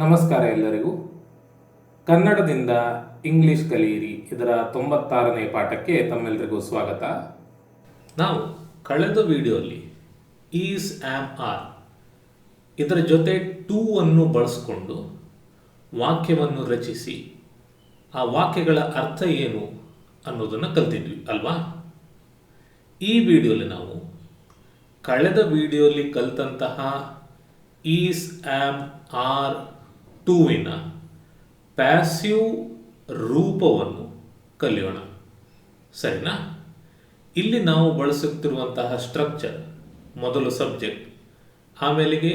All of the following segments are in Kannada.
ನಮಸ್ಕಾರ ಎಲ್ಲರಿಗೂ. ಕನ್ನಡದಿಂದ ಇಂಗ್ಲಿಷ್ ಕಲಿಯಿರಿ ಇದರ ತೊಂಬತ್ತಾರನೇ ಪಾಠಕ್ಕೆ ತಮ್ಮೆಲ್ಲರಿಗೂ ಸ್ವಾಗತ. ನಾವು ಕಳೆದ ವಿಡಿಯೋಲಿ ಈಸ್ ಆಮ್ ಆರ್ ಇದರ ಜೊತೆ ಟೂ ಅನ್ನು ಬಳಸಿಕೊಂಡು ವಾಕ್ಯವನ್ನು ರಚಿಸಿ ಆ ವಾಕ್ಯಗಳ ಅರ್ಥ ಏನು ಅನ್ನೋದನ್ನು ಕಲ್ತಿದ್ವಿ, ಅಲ್ವಾ? ಈ ವಿಡಿಯೋಲಿ ನಾವು ಕಳೆದ ವಿಡಿಯೋಲಿ ಕಲ್ತಂತಹ ಈಸ್ ಆಮ್ ಆರ್ ಟೂವಿನ ಪ್ಯಾಸಿವ್ ರೂಪವನ್ನು ಕಲಿಯೋಣ. ಸರಿನಾ? ಇಲ್ಲಿ ನಾವು ಬಳಸುತ್ತಿರುವಂತಹ ಸ್ಟ್ರಕ್ಚರ್, ಮೊದಲು ಸಬ್ಜೆಕ್ಟ್, ಆಮೇಲೆಗೆ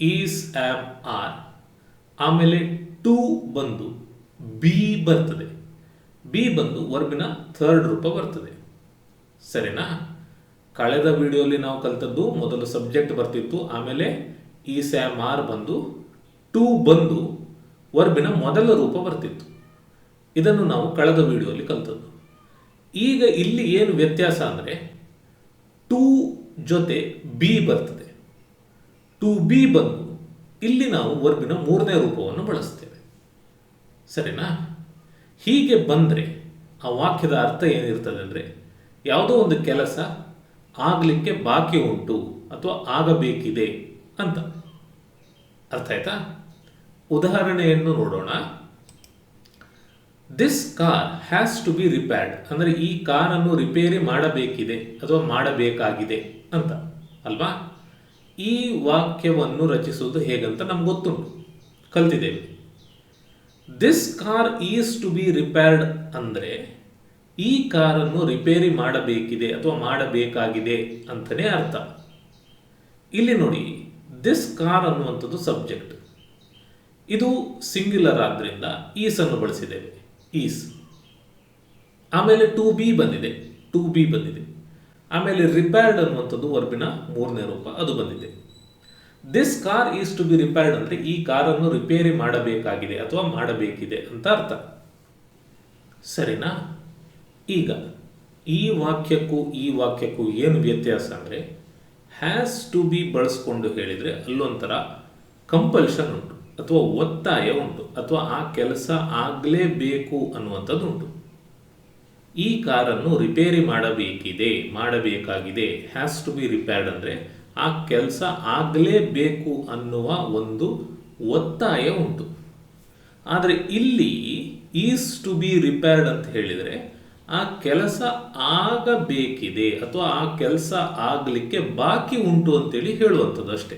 ಈಸ್ ಆಮ್ ಆರ್, ಆಮೇಲೆ ಟು ಬಂದು ಬಿ ಬರ್ತದೆ. ಬಿ ಬಂದು ವರ್ಬಿನ ಥರ್ಡ್ ರೂಪ ಬರ್ತದೆ. ಸರಿನಾ? ಕಳೆದ ವಿಡಿಯೋಲಿ ನಾವು ಕಲಿತದ್ದು ಮೊದಲು ಸಬ್ಜೆಕ್ಟ್ ಬರ್ತಿತ್ತು, ಆಮೇಲೆ ಈ ಸ್ಯಾಮ್ ಆರ್ ಬಂದು ಟು ಬಂದು ವರ್ಬಿನ ಮೊದಲ ರೂಪ ಬರ್ತಿತ್ತು. ಇದನ್ನು ನಾವು ಕಳೆದ ವಿಡಿಯೋಲಿ ಕಲ್ತದ್ದು. ಈಗ ಇಲ್ಲಿ ಏನು ವ್ಯತ್ಯಾಸ ಅಂದರೆ ಟು ಜೊತೆ ಬಿ ಬರ್ತದೆ. ಟು ಬಿ ಬಂದು ಇಲ್ಲಿ ನಾವು ವರ್ಬಿನ ಮೂರನೇ ರೂಪವನ್ನು ಬಳಸ್ತೇವೆ. ಸರಿನಾ? ಹೀಗೆ ಬಂದರೆ ಆ ವಾಕ್ಯದ ಅರ್ಥ ಏನಿರ್ತದೆ ಅಂದರೆ ಯಾವುದೋ ಒಂದು ಕೆಲಸ ಆಗಲಿಕ್ಕೆ ಬಾಕಿ ಉಂಟು ಅಥವಾ ಆಗಬೇಕಿದೆ ಅಂತ. ಅರ್ಥ ಆಯ್ತಾ? ಉದಾಹರಣೆಯನ್ನು ನೋಡೋಣ. This car has to be repaired ಅಂದರೆ ಈ ಕಾರನ್ನು ರಿಪೇರಿ ಮಾಡಬೇಕಿದೆ ಅಥವಾ ಮಾಡಬೇಕಾಗಿದೆ ಅಂತ, ಅಲ್ವಾ? ಈ ವಾಕ್ಯವನ್ನು ರಚಿಸುವುದು ಹೇಗಂತ ನಮ್ಗೆ ಗೊತ್ತುಂಟು. ಕಲ್ತಿದ್ದೇವೆ. This car is to be repaired ಅಂದರೆ ಈ ಕಾರನ್ನು ರಿಪೇರಿ ಮಾಡಬೇಕಿದೆ ಅಥವಾ ಮಾಡಬೇಕಾಗಿದೆ ಅಂತಲೇ ಅರ್ಥ. ಇಲ್ಲಿ ನೋಡಿ ದಿಸ್ ಕಾರ್ ಅನ್ನುವಂಥದ್ದು ಸಬ್ಜೆಕ್ಟ್ ಇದು ಸಿಂಗ್ಯುಲರ್ ಆದ್ದರಿಂದ ಈಸ್ ಅನ್ನು ಬಳಸಿದ್ದೇವೆ. ಈಸ್ ಆಮೇಲೆ ಟು ಬಿ ಬಂದಿದೆ. ಟು ಬಿ ಬಂದಿದೆ. ಆಮೇಲೆ ರಿಪೇರ್ಡ್ ಅನ್ನುವಂಥದ್ದು ವರ್ಬಿನ ಮೂರನೇ ರೂಪ ಅದು ಬಂದಿದೆ. This car is to be repaired ಅಂದರೆ ಈ ಕಾರನ್ನು ರಿಪೇರಿ ಮಾಡಬೇಕಾಗಿದೆ ಅಥವಾ ಮಾಡಬೇಕಿದೆ ಅಂತ ಅರ್ಥ. ಸರಿನಾ? ಈಗ ಈ ವಾಕ್ಯಕ್ಕೂ ಈ ವಾಕ್ಯಕ್ಕೂ ಏನು ವ್ಯತ್ಯಾಸ ಅಂದರೆ ಹ್ಯಾಸ್ ಟು ಬಿ ಬಳಸ್ಕೊಂಡು ಹೇಳಿದರೆ ಅಲ್ಲೊಂಥರ ಕಂಪಲ್ಷನ್ ಉಂಟು. ಅಥವಾ ಒತ್ತಾಯ ಉಂಟು, ಅಥವಾ ಆ ಕೆಲಸ ಆಗಲೇಬೇಕು ಅನ್ನುವಂಥದ್ದು ಉಂಟು. ಈ ಕಾರನ್ನು ರಿಪೇರಿ ಮಾಡಬೇಕಿದೆ, ಮಾಡಬೇಕಾಗಿದೆ ಹ್ಯಾಸ್ ಟು ಬಿ ರಿಪೇರ್ಡ್ ಅಂದರೆ ಆ ಕೆಲಸ ಆಗಲೇಬೇಕು ಅನ್ನುವ ಒಂದು ಒತ್ತಾಯ ಉಂಟು. ಆದರೆ ಇಲ್ಲಿ ಈಸ್ ಟು ಬಿ ರಿಪೇರ್ಡ್ ಅಂತ ಹೇಳಿದರೆ ಆ ಕೆಲಸ ಆಗಬೇಕಿದೆ ಅಥವಾ ಆ ಕೆಲಸ ಆಗಲಿಕ್ಕೆ ಬಾಕಿ ಉಂಟು ಅಂತೇಳಿ ಹೇಳುವಂಥದ್ದು ಅಷ್ಟೇ.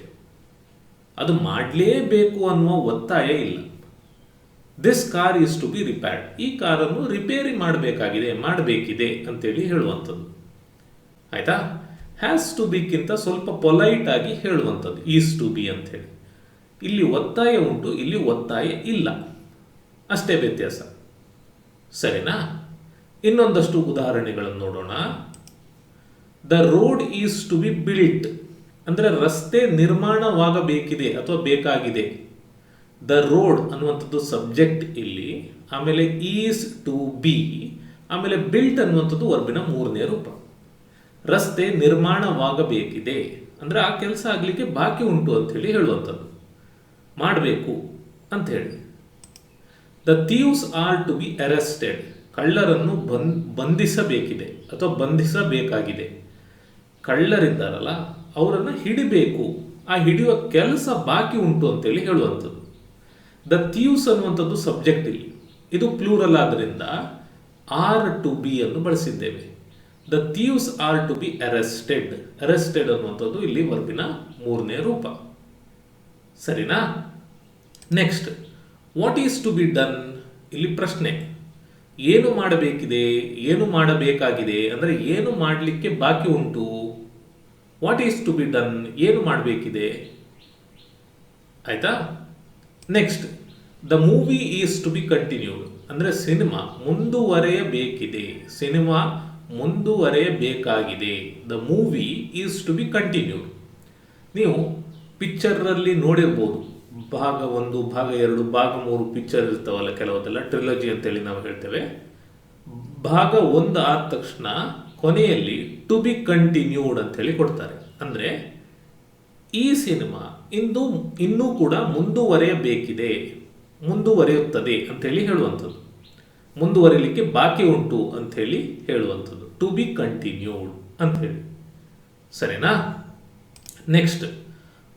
ಅದು ಮಾಡಲೇಬೇಕು ಅನ್ನುವ ಒತ್ತಾಯ ಇಲ್ಲ. This car is to be repaired ಈ ಕಾರನ್ನು ರಿಪೇರಿ ಮಾಡಬೇಕಾಗಿದೆ, ಮಾಡಬೇಕಿದೆ ಅಂತೇಳಿ ಹೇಳುವಂಥದ್ದು. ಆಯ್ತಾ? ಹ್ಯಾಸ್ ಟು ಬಿಕ್ಕಿಂತ ಸ್ವಲ್ಪ ಪೊಲೈಟ್ ಆಗಿ ಹೇಳುವಂಥದ್ದು. ಈಸ್ ಟು ಬಿ ಅಂಥೇಳಿ. ಇಲ್ಲಿ ಒತ್ತಾಯ ಉಂಟು, ಇಲ್ಲಿ ಒತ್ತಾಯ ಇಲ್ಲ. ಅಷ್ಟೇ ವ್ಯತ್ಯಾಸ. ಸರಿನಾ? ಇನ್ನೊಂದಷ್ಟು ಉದಾಹರಣೆಗಳನ್ನು ನೋಡೋಣ. The road is to be built ಅಂದರೆ ರಸ್ತೆ ನಿರ್ಮಾಣವಾಗಬೇಕಿದೆ ಅಥವಾ ಬೇಕಾಗಿದೆ. ದ ರೋಡ್ ಅನ್ನುವಂಥದ್ದು ಸಬ್ಜೆಕ್ಟ್ ಇಲ್ಲಿ, ಆಮೇಲೆ ಈಸ್ ಟು ಬಿ ಆಮೇಲೆ ಬಿಲ್ಟ್ ಅನ್ನುವಂಥದ್ದು ವರ್ಬಿನ ಮೂರನೇ ರೂಪ. ರಸ್ತೆ ನಿರ್ಮಾಣವಾಗಬೇಕಿದೆ. ಅಂದರೆ ಆ ಕೆಲಸ ಆಗಲಿಕ್ಕೆ ಬಾಕಿ ಉಂಟು ಅಂಥೇಳಿ ಹೇಳುವಂಥದ್ದು. ಮಾಡಬೇಕು ಅಂತ ಹೇಳಿ. The thieves are to be arrested ಕಳ್ಳರನ್ನು ಬಂಧಿಸಬೇಕಿದೆ ಅಥವಾ ಬಂಧಿಸಬೇಕಾಗಿದೆ. ಕಳ್ಳರಿದ್ದಾರಲ್ಲ ಅವರನ್ನು ಹಿಡಿಬೇಕು. ಆ ಹಿಡಿಯುವ ಕೆಲಸ ಬಾಕಿ ಉಂಟು ಅಂತೇಳಿ ಹೇಳುವಂಥದ್ದು. ದ ಥೀವ್ಸ್ ಅನ್ನುವಂಥದ್ದು ಸಬ್ಜೆಕ್ಟ್ ಇಲ್ಲಿ. ಇದು ಪ್ಲೂರಲ್ ಆದ್ದರಿಂದ ಆರ್ ಟು ಬಿ ಅನ್ನು ಬಳಸಿದ್ದೇವೆ. The thieves are to be arrested arrested ಅನ್ನುವಂಥದ್ದು ಇಲ್ಲಿ ವರ್ಬಿನ ಮೂರನೇ ರೂಪ. ಸರಿನಾ? Next what is to be done ಇಲ್ಲಿ ಪ್ರಶ್ನೆ. ಏನು ಮಾಡಬೇಕಿದೆ? ಏನು ಮಾಡಬೇಕಾಗಿದೆ? ಅಂದರೆ ಏನು ಮಾಡಲಿಕ್ಕೆ ಬಾಕಿ ಉಂಟು? What is to be done ಏನು ಮಾಡಬೇಕಿದೆ? ಆಯಿತಾ? Next the movie is to be continued ಅಂದರೆ ಸಿನಿಮಾ ಮುಂದುವರೆಯಬೇಕಿದೆ. Cinema ಮುಂದುವರೆಯಬೇಕಾಗಿದೆ. The movie is to be continued ನೀವು ಪಿಕ್ಚರಲ್ಲಿ ನೋಡಿರ್ಬೋದು. ಭಾಗ ಒಂದು, ಭಾಗ ಎರಡು, ಭಾಗ ಮೂರು ಪಿಕ್ಚರ್ ಇರ್ತಾವಲ್ಲ ಕೆಲವೊಂದೆಲ್ಲ ಟ್ರಿಲಜಿ ಅಂತೇಳಿ ನಾವು ಹೇಳ್ತೇವೆ. ಭಾಗ ಒಂದು ಆದ ತಕ್ಷಣ ಕೊನೆಯಲ್ಲಿ ಟು ಬಿ ಕಂಟಿನ್ಯೂಡ್ ಅಂತ ಹೇಳಿ ಕೊಡ್ತಾರೆ. ಅಂದರೆ ಈ ಸಿನಿಮಾ ಇಂದು ಇನ್ನೂ ಕೂಡ ಮುಂದುವರೆಯಬೇಕಿದೆ, ಮುಂದುವರೆಯುತ್ತದೆ ಅಂತೇಳಿ ಹೇಳುವಂಥದ್ದು. ಮುಂದುವರಿಲಿಕ್ಕೆ ಬಾಕಿ ಉಂಟು ಅಂಥೇಳಿ ಹೇಳುವಂಥದ್ದು. ಟು ಬಿ ಕಂಟಿನ್ಯೂಡ್ ಅಂಥೇಳಿ ಸರಿನಾ? Next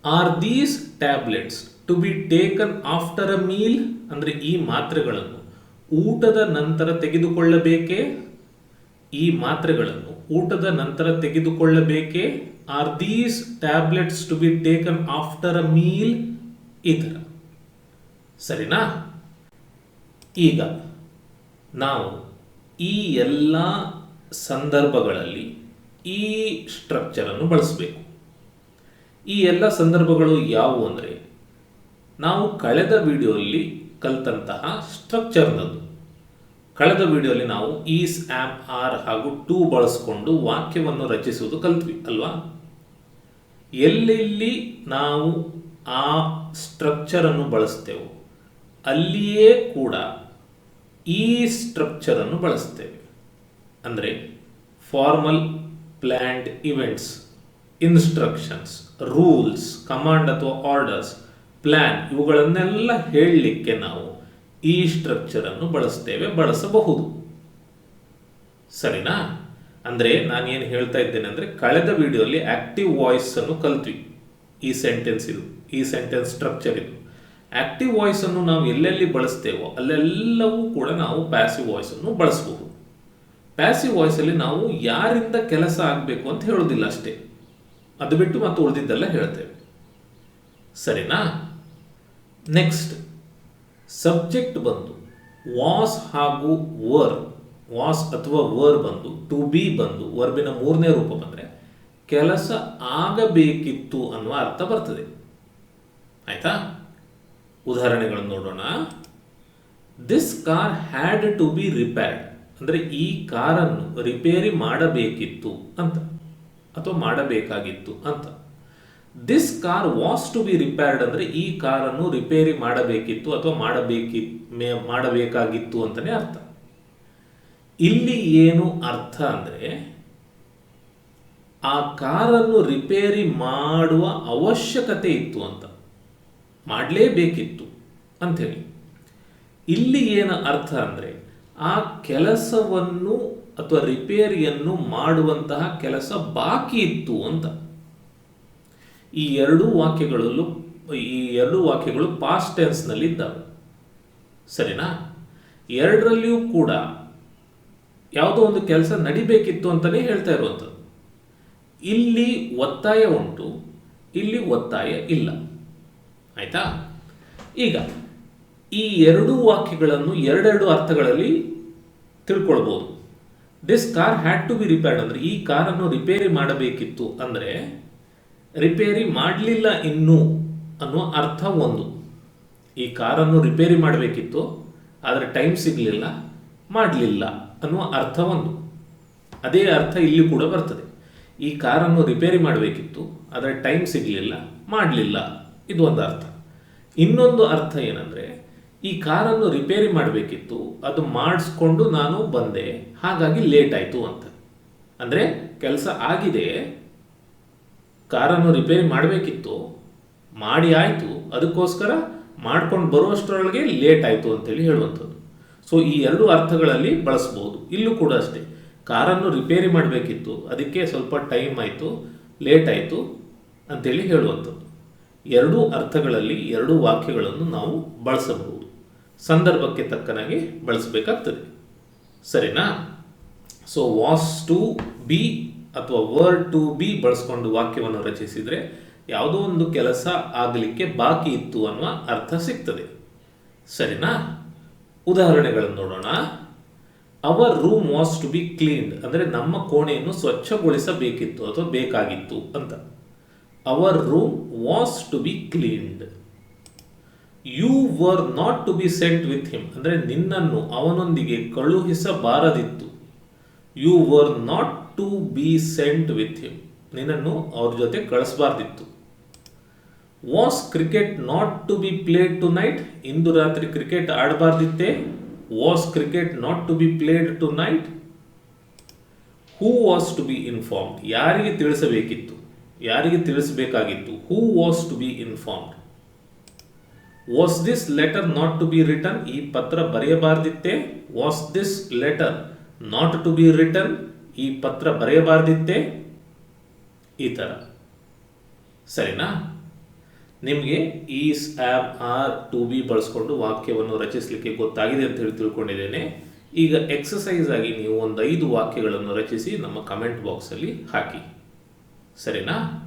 are these tablets to be taken after a meal ಅಂದರೆ ಈ ಮಾತ್ರೆಗಳನ್ನು ಊಟದ ನಂತರ ತೆಗೆದುಕೊಳ್ಳಬೇಕೇ? ಈ ಮಾತ್ರೆಗಳನ್ನು ಊಟದ ನಂತರ ತೆಗೆದುಕೊಳ್ಳಬೇಕೇ? Are these tablets to be taken after a meal ಇದರ. ಸರಿನಾ? ಈಗ ನಾವು ಈ ಎಲ್ಲ ಸಂದರ್ಭಗಳಲ್ಲಿ ಈ ಸ್ಟ್ರಕ್ಚರನ್ನು ಬಳಸಬೇಕು. ಈ ಎಲ್ಲ ಸಂದರ್ಭಗಳು ಯಾವುವು ಅಂದರೆ, ನಾವು ಕಳೆದ ವಿಡಿಯೋಲ್ಲಿ ಕಲಿತಂತಹ ಸ್ಟ್ರಕ್ಚರ್ನದು ಕಳೆದ ವಿಡಿಯೋಲಿ ನಾವು ಈಸ್ ಆ್ಯಮ್ ಆರ್ ಹಾಗೂ ಟೂ ಬಳಸಿಕೊಂಡು ವಾಕ್ಯವನ್ನು ರಚಿಸುವುದು ಕಲ್ತ್ವಿ, ಅಲ್ವಾ? ಎಲ್ಲೆಲ್ಲಿ ನಾವು ಆ ಸ್ಟ್ರಕ್ಚರನ್ನು ಬಳಸ್ತೇವೋ, ಅಲ್ಲಿಯೇ ಕೂಡ ಈ ಸ್ಟ್ರಕ್ಚರನ್ನು ಬಳಸ್ತೇವೆ. ಅಂದರೆ formal planned events instructions rules command ಅಥವಾ ಆರ್ಡರ್ಸ್ ಪ್ಲ್ಯಾನ್ ಇವುಗಳನ್ನೆಲ್ಲ ಹೇಳಲಿಕ್ಕೆ ನಾವು ಈ ಸ್ಟ್ರಕ್ಚರನ್ನು ಬಳಸ್ತೇವೆ, ಬಳಸಬಹುದು. ಸರಿನಾ? ಅಂದರೆ ನಾನೇನು ಹೇಳ್ತಾ ಇದ್ದೇನೆ ಅಂದರೆ ಕಳೆದ ವಿಡಿಯೋಲಿ ಆಕ್ಟಿವ್ ವಾಯ್ಸನ್ನು ಕಲ್ತ್ವಿ. ಈ ಸೆಂಟೆನ್ಸ್ ಇದು, ಈ ಸೆಂಟೆನ್ಸ್ ಸ್ಟ್ರಕ್ಚರ್ ಇದು. ಆಕ್ಟಿವ್ ವಾಯ್ಸನ್ನು ನಾವು ಎಲ್ಲೆಲ್ಲಿ ಬಳಸ್ತೇವೋ, ಅಲ್ಲೆಲ್ಲವೂ ಕೂಡ ನಾವು ಪ್ಯಾಸಿವ್ ವಾಯ್ಸನ್ನು ಬಳಸಬಹುದು. ಪ್ಯಾಸಿವ್ ವಾಯ್ಸಲ್ಲಿ ನಾವು ಯಾರಿಂದ ಕೆಲಸ ಆಗಬೇಕು ಅಂತ ಹೇಳೋದಿಲ್ಲ ಅಷ್ಟೇ. ಅದು ಬಿಟ್ಟು ಮತ್ತೆ ಉಳಿದಿದ್ದೆಲ್ಲ ಹೇಳ್ತೇವೆ. ಸರಿನಾ? ನೆಕ್ಸ್ಟ್ ಸಬ್ಜೆಕ್ಟ್ ಬಂದು ವಾಸ್ ಹಾಗೂ ವರ್ ವಾಸ್ ಅಥವಾ ವರ್ ಬಂದು ಟು ಬಿ ಬಂದು ವರ್ಬಿನ ಮೂರನೇ ರೂಪ ಬಂದರೆ ಕೆಲಸ ಆಗಬೇಕಿತ್ತು ಅನ್ನುವ ಅರ್ಥ ಬರ್ತದೆ. ಆಯ್ತಾ? ಉದಾಹರಣೆಗಳನ್ನು ನೋಡೋಣ. This car had to be repaired ಅಂದರೆ ಈ ಕಾರನ್ನು ರಿಪೇರಿ ಮಾಡಬೇಕಿತ್ತು ಅಂತ, ಅಥವಾ ಮಾಡಬೇಕಾಗಿತ್ತು ಅಂತ. This car was to be repaired ಅಂದರೆ ಈ ಕಾರನ್ನು ರಿಪೇರಿ ಮಾಡಬೇಕಿತ್ತು ಅಥವಾ ಮಾಡಬೇಕಿ ಮಾಡಬೇಕಾಗಿತ್ತು ಅಂತಲೇ ಅರ್ಥ. ಇಲ್ಲಿ ಏನು ಅರ್ಥ ಅಂದರೆ ಆ ಕಾರನ್ನು ರಿಪೇರಿ ಮಾಡುವ ಅವಶ್ಯಕತೆ ಇತ್ತು ಅಂತ. ಮಾಡಲೇಬೇಕಿತ್ತು ಅಂಥೇಳಿ. ಇಲ್ಲಿ ಏನು ಅರ್ಥ ಅಂದರೆ ಆ ಕೆಲಸವನ್ನು ಅಥವಾ ರಿಪೇರಿಯನ್ನು ಮಾಡುವಂತಹ ಕೆಲಸ ಬಾಕಿ ಇತ್ತು ಅಂತ. ಈ ಎರಡೂ ವಾಕ್ಯಗಳಲ್ಲೂ, ಈ ಎರಡೂ ವಾಕ್ಯಗಳು ಪಾಸ್ಟ್ ಟೆನ್ಸ್ನಲ್ಲಿ ಇದ್ದಾವೆ ಸರಿನಾ? ಎರಡರಲ್ಲಿಯೂ ಕೂಡ ಯಾವುದೋ ಒಂದು ಕೆಲಸ ನಡಿಬೇಕಿತ್ತು ಅಂತಲೇ ಹೇಳ್ತಾ ಇರುವಂಥದ್ದು. ಇಲ್ಲಿ ಒತ್ತಾಯ ಉಂಟು, ಇಲ್ಲಿ ಒತ್ತಾಯ ಇಲ್ಲ. ಆಯಿತಾ? ಈಗ ಈ ಎರಡೂ ವಾಕ್ಯಗಳನ್ನು ಎರಡೆರಡು ಅರ್ಥಗಳಲ್ಲಿ ತಿಳ್ಕೊಳ್ಬೋದು. This car had to be repaired ಅಂದರೆ ಈ ಕಾರನ್ನು ರಿಪೇರಿ ಮಾಡಬೇಕಿತ್ತು ಅಂದರೆ ರಿಪೇರಿ ಮಾಡಲಿಲ್ಲ ಇನ್ನೂ ಅನ್ನುವ ಅರ್ಥ ಒಂದು. ಈ ಕಾರನ್ನು ರಿಪೇರಿ ಮಾಡಬೇಕಿತ್ತು, ಆದರೆ ಟೈಮ್ ಸಿಗಲಿಲ್ಲ, ಮಾಡಲಿಲ್ಲ ಅನ್ನುವ ಅರ್ಥ ಒಂದು. ಅದೇ ಅರ್ಥ ಇಲ್ಲಿ ಕೂಡ ಬರ್ತದೆ. ಈ ಕಾರನ್ನು ರಿಪೇರಿ ಮಾಡಬೇಕಿತ್ತು, ಆದರೆ ಟೈಮ್ ಸಿಗಲಿಲ್ಲ, ಮಾಡಲಿಲ್ಲ, ಇದು ಒಂದು ಅರ್ಥ. ಇನ್ನೊಂದು ಅರ್ಥ ಏನಂದರೆ, ಈ ಕಾರನ್ನು ರಿಪೇರಿ ಮಾಡಬೇಕಿತ್ತು, ಅದು ಮಾಡಿಸ್ಕೊಂಡು ನಾನು ಬಂದೆ, ಹಾಗಾಗಿ ಲೇಟ್ ಆಯಿತು ಅಂತ. ಅಂದರೆ ಕೆಲಸ ಆಗಿದೆ ಕಾರನ್ನು ರಿಪೇರಿ ಮಾಡಬೇಕಿತ್ತು, ಮಾಡಿ ಆಯಿತು, ಅದಕ್ಕೋಸ್ಕರ ಮಾಡ್ಕೊಂಡು ಬರುವಷ್ಟರೊಳಗೆ ಲೇಟ್ ಆಯಿತು ಅಂತೇಳಿ ಹೇಳುವಂಥದ್ದು. ಸೊ ಈ ಎರಡು ಅರ್ಥಗಳಲ್ಲಿ ಬಳಸ್ಬೋದು. ಇಲ್ಲೂ ಕೂಡ ಅಷ್ಟೇ, ಕಾರನ್ನು ರಿಪೇರಿ ಮಾಡಬೇಕಿತ್ತು, ಅದಕ್ಕೆ ಸ್ವಲ್ಪ ಟೈಮ್ ಆಯಿತು, ಲೇಟ್ ಆಯಿತು ಅಂತೇಳಿ ಹೇಳುವಂಥದ್ದು. ಎರಡೂ ಅರ್ಥಗಳಲ್ಲಿ ಎರಡೂ ವಾಕ್ಯಗಳನ್ನು ನಾವು ಬಳಸಬಹುದು. ಸಂದರ್ಭಕ್ಕೆ ತಕ್ಕನಾಗಿ ಬಳಸಬೇಕಾಗ್ತದೆ. ಸರಿನಾ? ಸೊ ವಾಸ್ ಟು ಬಿ ಅಥವಾ ವರ್ಡ್ ಟು ಬಿ ಬಳಸ್ಕೊಂಡು ವಾಕ್ಯವನ್ನು ರಚಿಸಿದರೆ ಯಾವುದೋ ಒಂದು ಕೆಲಸ ಆಗಲಿಕ್ಕೆ ಬಾಕಿ ಇತ್ತು ಅನ್ನುವ ಅರ್ಥ ಸಿಗ್ತದೆ. ಸರಿನಾ? ಉದಾಹರಣೆಗಳನ್ನು ನೋಡೋಣ. Our room was to be cleaned ಅಂದರೆ ನಮ್ಮ ಕೋಣೆಯನ್ನು ಸ್ವಚ್ಛಗೊಳಿಸಬೇಕಿತ್ತು ಅಥವಾ ಬೇಕಾಗಿತ್ತು ಅಂತ. Our room was to be cleaned you were not to be sent with him ಅಂದರೆ ನಿನ್ನನ್ನು ಅವನೊಂದಿಗೆ ಕಳುಹಿಸಬಾರದಿತ್ತು. You were not to be sent with him ನಿನ್ನನ್ನು ಅವ್ರ ಜೊತೆ ಕಳಿಸಬಾರ್ದಿತ್ತು. Was cricket not to be played tonight ಇಂದು ರಾತ್ರಿ ಕ್ರಿಕೆಟ್ ಆಡಬಾರ್ದಿತ್ತೆ? Was cricket not to be played tonight who was to be informed ಯಾರಿಗೆ ತಿಳಿಸಬೇಕಿತ್ತು? ಯಾರಿಗೆ ತಿಳಿಸಬೇಕಾಗಿತ್ತು? Who was to be informed was this letter not to be return ಈ ಪತ್ರ ಬರೆಯಬಾರ್ದಿತ್ತೆ? Was this letter not to be return ಈ ಪತ್ರ ಬರೆಯಬಾರ್ದಿತ್ತೆ? ಈ ಥರ ಸರಿನಾ? ನಿಮಗೆ is am are to be ಬಳಸ್ಕೊಂಡು ವಾಕ್ಯವನ್ನು ರಚಿಸಲಿಕ್ಕೆ ಗೊತ್ತಾಗಿದೆ ಅಂತ ಹೇಳಿ ತಿಳ್ಕೊಂಡಿದ್ದೇನೆ. ಈಗ ಎಕ್ಸಸೈಸ್ ಆಗಿ ನೀವು ಒಂದು ಐದು ವಾಕ್ಯಗಳನ್ನು ರಚಿಸಿ ನಮ್ಮ ಕಮೆಂಟ್ ಬಾಕ್ಸಲ್ಲಿ ಹಾಕಿ. ಸರಿನಾ?